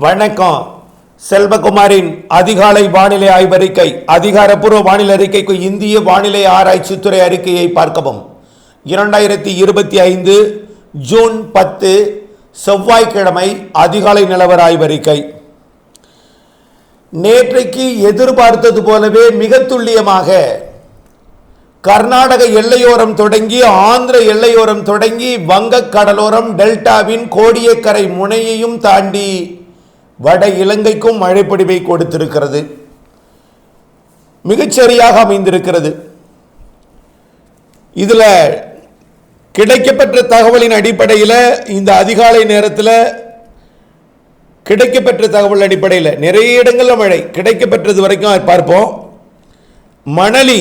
வணக்கம். செல்வகுமாரின் அதிகாலை வானிலை ஆய்வறிக்கை அதிகாரப்பூர்வ வானிலை அறிக்கைக்கு இந்திய வானிலை ஆராய்ச்சித்துறை அறிக்கையை பார்க்கவும். இரண்டாயிரத்தி இருபத்தி ஐந்து ஜூன் பத்து செவ்வாய்க்கிழமை அதிகாலை நிலவர ஆய்வறிக்கை. நேற்றைக்கு எதிர்பார்த்தது போலவே மிக துல்லியமாக கர்நாடக எல்லையோரம் தொடங்கி ஆந்திர எல்லையோரம் தொடங்கி வங்கக் கடலோரம் டெல்டாவின் கோடியக்கரை முனையையும் தாண்டி வட இலங்கைக்கும் மழைப்பொடிவை கொடுத்திருக்கிறது. மிகச்சரியாக அமைந்திருக்கிறது. இதில் கிடைக்கப்பெற்ற தகவலின் அடிப்படையில் இந்த அதிகாலை நேரத்தில் கிடைக்கப்பெற்ற தகவல் அடிப்படையில் நிறைய இடங்களில் மழை கிடைக்கப்பெற்றது வரைக்கும் பார்ப்போம். மணலி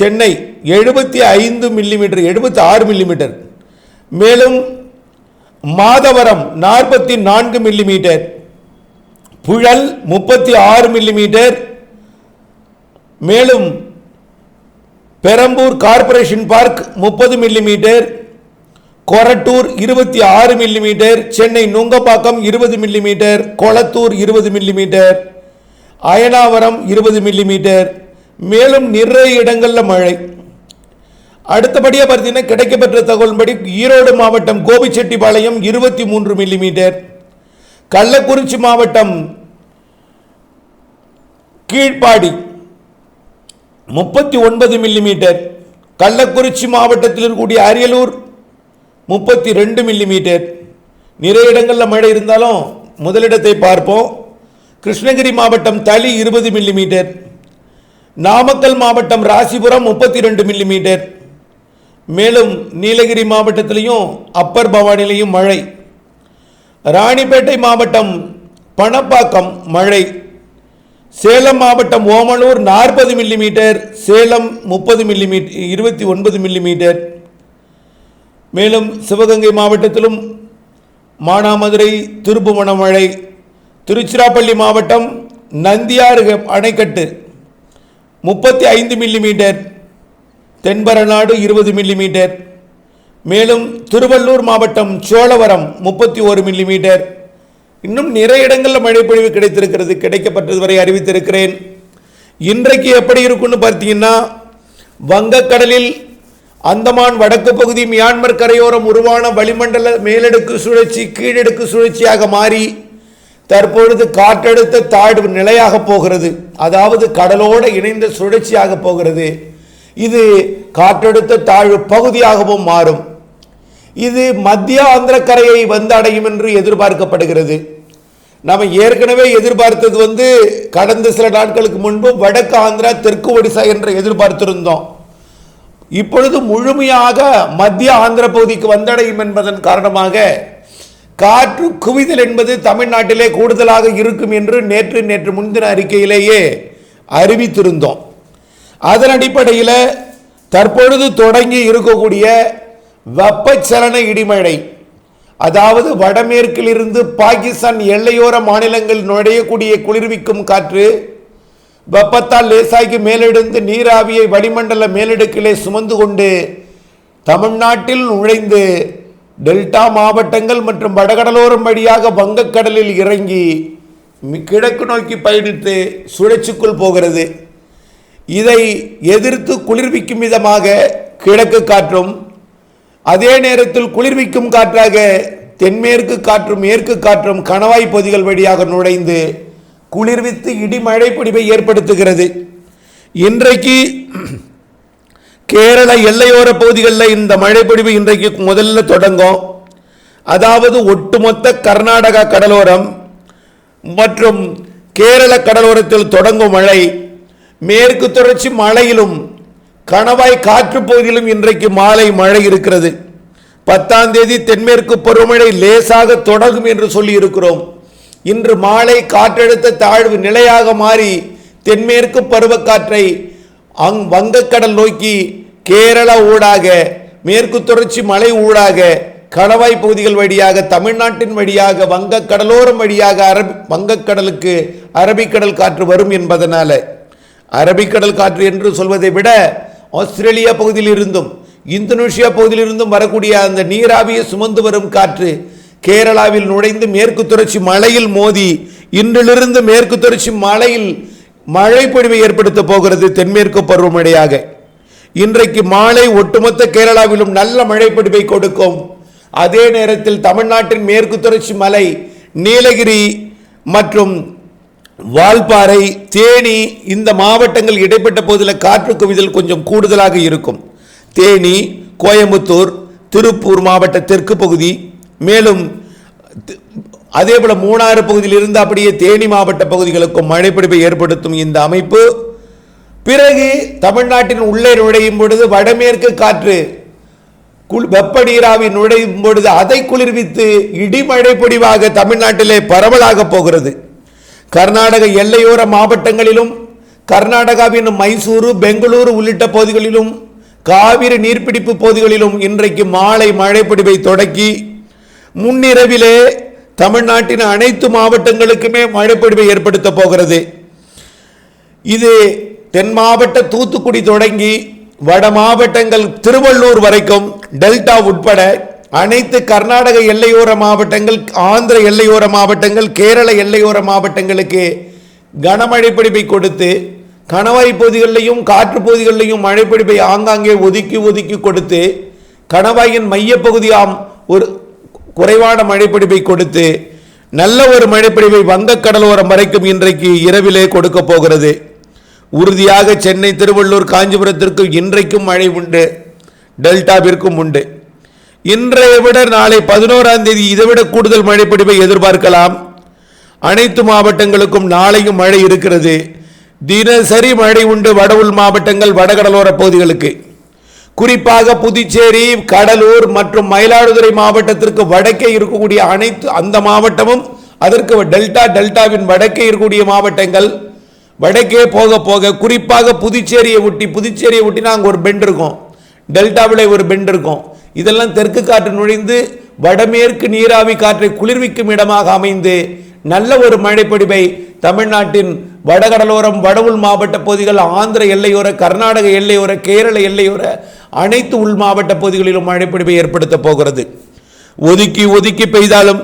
சென்னை எழுபத்தி ஐந்து மில்லிமீட்டர் எழுபத்தி ஆறு மில்லிமீட்டர் மேலும் மாதவரம் நாற்பத்தி நான்கு மில்லிமீட்டர் புழல் முப்பத்தி ஆறு மில்லிமீட்டர் மேலும் பெரம்பூர் கார்ப்பரேஷன் பார்க் முப்பது மில்லிமீட்டர் கொரட்டூர் இருபத்தி ஆறு மில்லிமீட்டர் சென்னை நுங்கப்பாக்கம் இருபது மில்லிமீட்டர் கொளத்தூர் இருபது மில்லிமீட்டர் அயனாவரம் இருபது மில்லிமீட்டர் மேலும் நிறைய இடங்களில் மழை. அடுத்தபடியாக பார்த்தீங்கன்னா கிடைக்கப்பெற்ற தகவல்படி ஈரோடு மாவட்டம் கோபிச்செட்டிப்பாளையம் இருபத்தி மூன்று மில்லிமீட்டர் கள்ளக்குறிச்சி மாவட்டம் கீழ்ப்பாடி. முப்பத்தி ஒன்பது மில்லிமீட்டர் கள்ளக்குறிச்சி மாவட்டத்தில் இருக்கக்கூடிய அரியலூர் முப்பத்தி ரெண்டு மில்லிமீட்டர் நிறைய இடங்களில் மழை இருந்தாலும் முதலிடத்தை பார்ப்போம். கிருஷ்ணகிரி மாவட்டம் தளி இருபது மில்லிமீட்டர் நாமக்கல் மாவட்டம் ராசிபுரம் முப்பத்தி ரெண்டு மில்லிமீட்டர் மேலும் நீலகிரி மாவட்டத்திலையும் அப்பர் பவானிலையும் மழை. ராணிப்பேட்டை மாவட்டம் பணப்பாக்கம் மழை. சேலம் மாவட்டம் ஓமலூர் நாற்பது மில்லிமீட்டர் சேலம் முப்பது மில்லிமீட்டர் இருபத்தி ஒன்பது மில்லிமீட்டர். மேலும் சிவகங்கை மாவட்டத்திலும் மானாமதுரை திருப்புவனம் மழை திருச்சிராப்பள்ளி மாவட்டம் நந்தியாறு அணைக்கட்டு முப்பத்தி ஐந்து மில்லிமீட்டர் தென்பரநாடு இருபது மில்லிமீட்டர். மேலும் திருவள்ளூர் மாவட்டம் சோழவரம் முப்பத்தி ஒரு மில்லிமீட்டர். இன்னும் நிறைய இடங்களில் மழைப்பொழிவு கிடைத்திருக்கிறது கிடைக்கப்பட்டது வரை அறிவித்திருக்கிறேன். இன்றைக்கு எப்படி இருக்குன்னு பார்த்தீங்கன்னா வங்கக்கடலில் அந்தமான் வடக்கு பகுதி மியான்மர் கரையோரம் உருவான வளிமண்டல மேலடுக்கு சுழற்சி கீழடுக்கு சுழற்சியாக மாறி தற்பொழுது காற்றழுத்த தாழ்வு நிலையாக போகிறது. அதாவது கடலோடு இணைந்த சுழற்சியாக போகிறது. இது காற்றழுத்த தாழ்வு பகுதியாகவும் மாறும். இது மத்திய ஆந்திர கரையை வந்தடையும் என்று எதிர்பார்க்கப்படுகிறது. நாம் ஏற்கனவே எதிர்பார்த்தது வந்து கடந்த சில நாட்களுக்கு முன்பு வடக்கு ஆந்திரா தெற்கு ஒடிசா என்று எதிர்பார்த்திருந்தோம். இப்பொழுது முழுமையாக மத்திய ஆந்திர பகுதிக்கு வந்தடையும் என்பதன் காரணமாக காற்று குவிதல் என்பது தமிழ்நாட்டிலே கூடுதலாக இருக்கும் என்று நேற்று நேற்று முன்தின அறிக்கையிலேயே அறிவித்திருந்தோம். அதன் அடிப்படையில் தற்பொழுது தொடங்கி இருக்கக்கூடிய வெப்பச்சலன இடிமழை. அதாவது வடமேற்கில் இருந்து பாகிஸ்தான் எல்லையோர மாநிலங்கள் நுழையக்கூடிய குளிர்விக்கும் காற்று வெப்பத்தால் லேசாகி மேலெடுந்து நீராவியை வளிமண்டல மேலடுக்கிலே சுமந்து கொண்டு தமிழ்நாட்டில் நுழைந்து டெல்டா மாவட்டங்கள் மற்றும் வடகடலோரம் வழியாக வங்கக்கடலில் இறங்கி கிழக்கு நோக்கி பயணித்து சுழற்சிக்குள் போகிறது. இதை எதிர்த்து குளிர்விக்கும் விதமாக கிழக்கு காற்றும் அதே நேரத்தில் குளிர்விக்கும் காற்றாக தென்மேற்கு காற்றும் மேற்கு காற்றும் கணவாய் பகுதிகள் வழியாக நுழைந்து குளிர்வித்து இடிமழை பிடிப்பை ஏற்படுத்துகிறது. இன்றைக்கு கேரள எல்லையோர பகுதிகளில் இந்த மழைப்பொழிவு இன்றைக்கு முதல்ல தொடங்கும். அதாவது ஒட்டுமொத்த கர்நாடகா கடலோரம் மற்றும் கேரள கடலோரத்தில் தொடங்கும் மழை. மேற்கு தொடர்ச்சி மலையிலும் கணவாய் காற்று பகுதியிலும் இன்றைக்கு மாலை மழை இருக்கிறது. பத்தாம் தேதி தென்மேற்கு பருவமழை லேசாக தொடங்கும் என்று சொல்லி இருக்கிறோம் இன்று மாலை காற்றழுத்த தாழ்வு நிலையாக மாறி தென்மேற்கு பருவக்காற்றை அங் வங்கக்கடல் நோக்கி கேரளா ஊடாக மேற்கு தொடர்ச்சி மலை ஊடாக கணவாய் பகுதிகள் வழியாக தமிழ்நாட்டின் வழியாக வங்கக்கடலோரம் வழியாக அரபி வங்கக்கடலுக்கு அரபிக்கடல் காற்று வரும் என்பதனால் அரபிக்கடல் காற்று என்று சொல்வதை விட ஆஸ்திரேலியா பகுதியில் இருந்தும் இந்தோனேஷியா பகுதியிலிருந்தும் வரக்கூடிய அந்த நீராவியை சுமந்து வரும் காற்று கேரளாவில் நுழைந்து மேற்கு தொடர்ச்சி மலையில் மோதி இன்றிலிருந்து மேற்கு தொடர்ச்சி மலையில் மழை பொழிவை ஏற்படுத்த போகிறது தென்மேற்கு பருவமழையாக. இன்றைக்கு மாலை ஒட்டுமொத்த கேரளாவிலும் நல்ல மழைப்பொழிவை கொடுக்கும். அதே நேரத்தில் தமிழ்நாட்டின் மேற்கு தொடர்ச்சி மலை நீலகிரி மற்றும் வால்பாறை தேனி இந்த மாவட்டங்கள் இடைப்பட்ட பகுதியில் காற்று குவிதல் கொஞ்சம் கூடுதலாக இருக்கும். தேனி கோயம்புத்தூர் திருப்பூர் மாவட்ட தெற்கு பகுதி மேலும் அதே போல் மூணாறு பகுதியிலிருந்து அப்படியே தேனி மாவட்ட பகுதிகளுக்கும் மழைப்பிடிப்பை ஏற்படுத்தும் இந்த அமைப்பு. பிறகு தமிழ்நாட்டின் உள்ளே நுழையும் பொழுது வடமேற்கு காற்று குள் வெப்ப நீராவி நுழையும் பொழுது அதை குளிர்வித்து இடிமழை பொடிவாக தமிழ்நாட்டிலே பரவலாக போகிறது. கர்நாடக எல்லையோர மாவட்டங்களிலும் கர்நாடகாவின் மைசூரு பெங்களூரு உள்ளிட்ட பகுதிகளிலும் காவிரி நீர்பிடிப்பு பகுதிகளிலும் இன்றைக்கு மாலை மழைப்பிடிப்பை தொடக்கி முன்னிரவிலே தமிழ்நாட்டின் அனைத்து மாவட்டங்களுக்குமே மழைப்பிடிப்பை ஏற்படுத்த போகிறது. இது தென் மாவட்ட தூத்துக்குடி தொடங்கி வட மாவட்டங்கள் திருவள்ளூர் வரைக்கும் டெல்டா உட்பட அனைத்து கர்நாடக எல்லையோர மாவட்டங்கள் ஆந்திர எல்லையோர மாவட்டங்கள் கேரள எல்லையோர மாவட்டங்களுக்கு கனமழை பிடிப்பை கொடுத்து கணவாய் பகுதிகளிலையும் காற்று பகுதிகளிலையும் மழைப்பிடிப்பை ஆங்காங்கே ஒதுக்கி ஒதுக்கி கொடுத்து கணவாயின் மையப்பகுதியாம் ஒரு குறைவான மழைப்பிடிப்பை கொடுத்து நல்ல ஒரு மழைப்பிடிப்பை வங்கக் கடலோரம் வரைக்கும் இன்றைக்கு இரவிலே கொடுக்க போகிறது. உறுதியாக சென்னை திருவள்ளூர் காஞ்சிபுரத்திற்கு இன்றைக்கும் மழை உண்டு டெல்டாவிற்கும் உண்டு. இன்றைய விட நாளை பதினோராம் தேதி இதைவிட கூடுதல் மழைப்பிடிப்பை எதிர்பார்க்கலாம். அனைத்து மாவட்டங்களுக்கும் நாளையும் மழை இருக்கிறது. தினசரி மழை உண்டு வட மாவட்டங்கள் வடகடலோர பகுதிகளுக்கு. குறிப்பாக புதுச்சேரி கடலூர் மற்றும் மயிலாடுதுறை மாவட்டத்திற்கு வடக்கே இருக்கக்கூடிய அனைத்து அந்த மாவட்டமும் அதற்கு டெல்டா டெல்டாவின் வடக்கே இருக்கக்கூடிய மாவட்டங்கள் வடக்கே போக போக குறிப்பாக புதுச்சேரியை ஒட்டி புதுச்சேரியை ஒட்டி அங்கே ஒரு பெண்ட் இருக்கும். டெல்டாவில் ஒரு பெண்ட் இருக்கும். இதெல்லாம் தெற்கு காற்று நுழைந்து வடமேற்கு நீராவி காற்றை குளிர்விக்கும் இடமாக அமைந்து நல்ல ஒரு மழைப்பொடிவை தமிழ்நாட்டின் வடகடலோரம் வடவுள் மாவட்ட பகுதிகள் ஆந்திர எல்லையோர கர்நாடக எல்லையோர கேரள எல்லையோர அனைத்து உள் மாவட்ட பகுதிகளிலும் மழைப்பொழிவை ஏற்படுத்த போகிறது. ஒதுக்கி ஒதுக்கி பெய்தாலும்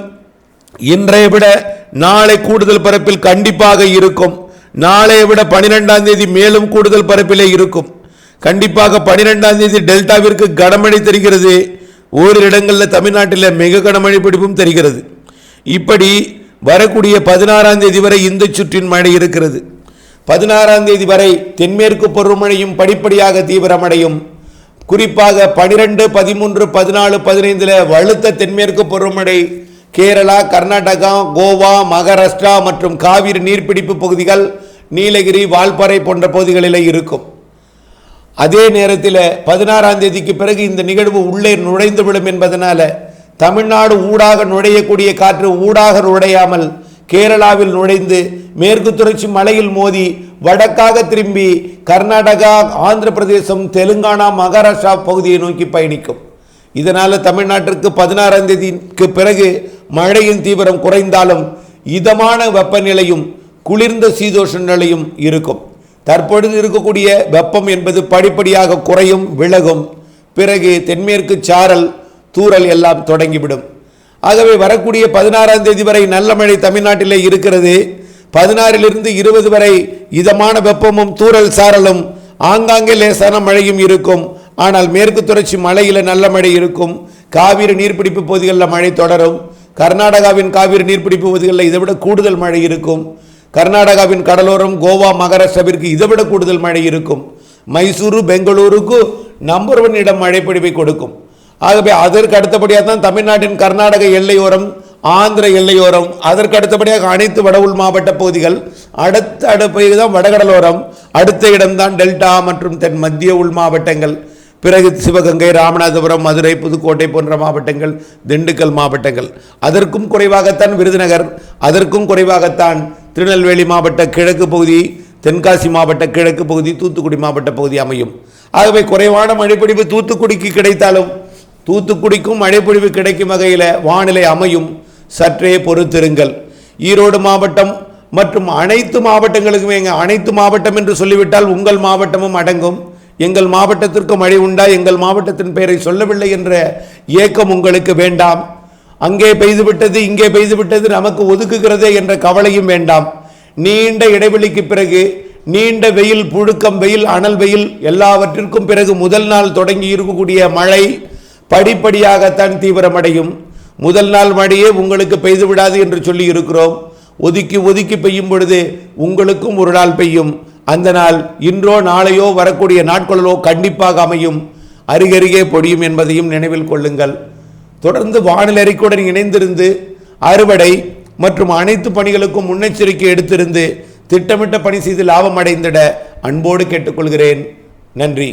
இன்றைய விட நாளை கூடுதல் பரப்பில் கண்டிப்பாக இருக்கும். நாளைய விட பனிரெண்டாம் தேதி மேலும் கூடுதல் பரப்பிலே இருக்கும். கண்டிப்பாக பனிரெண்டாம் தேதி டெல்டாவிற்கு கனமழை தெரிகிறது. ஓரிரு இடங்களில் தமிழ்நாட்டில் மிக கனமழை பிடிப்பும் தெரிகிறது. இப்படி வரக்கூடிய பதினாறாம் தேதி வரை இந்த சுற்றின் மழை இருக்கிறது. பதினாறாம் தேதி வரை தென்மேற்கு பருவமழையும் படிப்படியாக தீவிரமடையும். குறிப்பாக பனிரெண்டு பதிமூன்று பதினாலு பதினைந்தில் வலுத்த தென்மேற்கு பருவமழை கேரளா கர்நாடகா கோவா மகாராஷ்டிரா மற்றும் காவிரி நீர்பிடிப்பு பகுதிகள் நீலகிரி வால்பாறை போன்ற பகுதிகளில் இருக்கும். அதே நேரத்தில் பதினாறாம் தேதிக்கு பிறகு இந்த நிகழ்வு உள்ளே நுழைந்து விடும் என்பதனால தமிழ்நாடு ஊடாக நுழையக்கூடிய காற்று ஊடாக நுழையாமல் கேரளாவில் நுழைந்து மேற்கு தொடர்ச்சி மலையில் மோதி வடக்காக திரும்பி கர்நாடகா ஆந்திர பிரதேசம் தெலுங்கானா மகாராஷ்டிரா பகுதியை நோக்கி பயணிக்கும். இதனால் தமிழ்நாட்டிற்கு பதினாறாம் தேதிக்கு பிறகு மழையின் தீவிரம் குறைந்தாலும் இதமான வெப்பநிலையும் குளிர்ந்த சீதோஷ நிலையும் இருக்கும். தற்பொழுது இருக்கக்கூடிய வெப்பம் என்பது படிப்படியாக குறையும் விலகும். பிறகு தென்மேற்கு சாரல் தூறல் எல்லாம் தொடங்கிவிடும். ஆகவே வரக்கூடிய பதினாறாம் தேதி வரை நல்ல மழை தமிழ்நாட்டிலே இருக்கிறது. பதினாறிலிருந்து இருபது வரை இதமான வெப்பமும் தூறல் சாரலும் ஆங்காங்கே லேசான மழையும் இருக்கும். ஆனால் மேற்கு தொடர்ச்சி மலையில் நல்ல மழை இருக்கும். காவிரி நீர்பிடிப்பு பகுதிகளில் மழை தொடரும். கர்நாடகாவின் காவிரி நீர்பிடிப்பு பகுதிகளில் இதைவிட கூடுதல் மழை இருக்கும். கர்நாடகாவின் கடலோரம் கோவா மகாராஷ்டிராவிற்கு இதைவிட கூடுதல் மழை இருக்கும். மைசூரு பெங்களூருக்கு நம்பர் ஒன் இடம் மழை கொடுக்கும். ஆகவே அதற்கு அடுத்தபடியாக தான் தமிழ்நாட்டின் கர்நாடக எல்லையோரம் ஆந்திர எல்லையோரம் அதற்கு அடுத்தபடியாக அனைத்து வட உள் மாவட்ட பகுதிகள் அடுத்த அடுப்பை தான் வடகடலோரம் அடுத்த இடம்தான் டெல்டா மற்றும் தென் மத்திய உள் மாவட்டங்கள். பிறகு சிவகங்கை ராமநாதபுரம் மதுரை புதுக்கோட்டை போன்ற மாவட்டங்கள் திண்டுக்கல் மாவட்டங்கள். அதற்கும் குறைவாகத்தான் விருதுநகர் அதற்கும் குறைவாகத்தான் திருநெல்வேலி மாவட்ட கிழக்கு பகுதி தென்காசி மாவட்ட கிழக்கு பகுதி தூத்துக்குடி மாவட்ட பகுதி அமையும். ஆகவே குறைவான மழைப்பொழிவு தூத்துக்குடிக்கு கிடைத்தாலும் தூத்துக்குடிக்கும் மழைப்பொழிவு கிடைக்கும் வகையில் வானிலை அமையும். சற்றே பொறுத்திருங்கள். ஈரோடு மாவட்டம் மற்றும் அனைத்து மாவட்டங்களுக்குமே எங்கள் அனைத்து மாவட்டம் என்று சொல்லிவிட்டால் உங்கள் மாவட்டமும் அடங்கும். எங்கள் மாவட்டத்திற்கு மழை உண்டா எங்கள் மாவட்டத்தின் பெயரை சொல்லவில்லை என்ற ஏக்கம் உங்களுக்கு வேண்டாம். அங்கே பெய்து விட்டது இங்கே பெய்து விட்டது நமக்கு ஒதுக்குகிறதே என்ற கவலையும் வேண்டாம். நீண்ட இடைவெளிக்கு பிறகு நீண்ட வெயில் புழுக்கம் வெயில் அனல் வெயில் எல்லாவற்றிற்கும் பிறகு முதல் நாள் தொடங்கி இருக்கக்கூடிய மழை படிப்படியாகத்தான் தீவிரமடையும். முதல் நாள் மழையே உங்களுக்கு பெய்து விடாது என்று சொல்லி இருக்கிறோம். ஒதுக்கி ஒதுக்கி பெய்யும் பொழுது உங்களுக்கும் ஒரு நாள் பெய்யும். அந்த நாள் இன்றோ நாளையோ வரக்கூடிய நாட்களிலோ கண்டிப்பாக அமையும். அருகருகே பொடியும் என்பதையும் நினைவில் கொள்ளுங்கள். தொடர்ந்து வானிலை அறிக்கையுடன் இணைந்திருந்து அறுவடை மற்றும் அனைத்து பணிகளுக்கும் முன்னெச்சரிக்கை எடுத்திருந்து திட்டமிட்ட பணி செய்து லாபம் அடைந்திட அன்போடு கேட்டுக்கொள்கிறேன். நன்றி.